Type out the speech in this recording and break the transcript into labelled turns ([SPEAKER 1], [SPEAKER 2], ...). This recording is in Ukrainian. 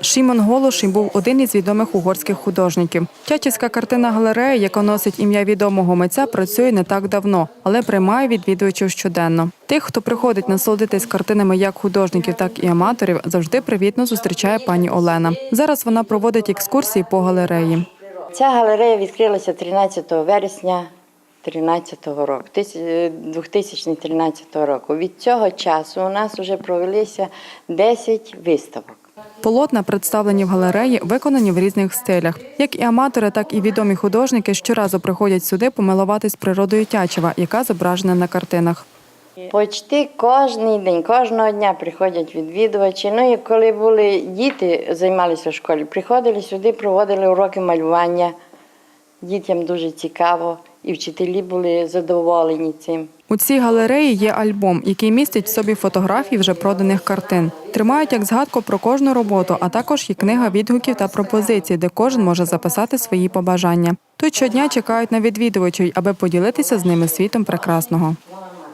[SPEAKER 1] Шімон Голоший був один із відомих угорських художників. Тячівська картина галерея, яка носить ім'я відомого митця, працює не так давно, але приймає відвідувачів щоденно. Тих, хто приходить насолодитись картинами як художників, так і аматорів, завжди привітно зустрічає пані Олена. Зараз вона проводить екскурсії по галереї.
[SPEAKER 2] Ця галерея відкрилася 13 вересня 2013 року, тисяч- е, 2013 року. Від цього часу у нас вже провелися 10 виставок.
[SPEAKER 1] Полотна, представлені в галереї, виконані в різних стилях. Як і аматори, так і відомі художники щоразу приходять сюди помилуватись природою Тячева, яка зображена на картинах.
[SPEAKER 2] Почти кожен день, кожного дня приходять відвідувачі. Ну і коли були діти, займалися в школі, приходили сюди, проводили уроки малювання. Дітям дуже цікаво, і вчителі були задоволені цим.
[SPEAKER 1] У цій галереї є альбом, який містить в собі фотографії вже проданих картин. Тримають як згадку про кожну роботу, а також є книга відгуків та пропозицій, де кожен може записати свої побажання. Тут щодня чекають на відвідувачів, аби поділитися з ними світом прекрасного.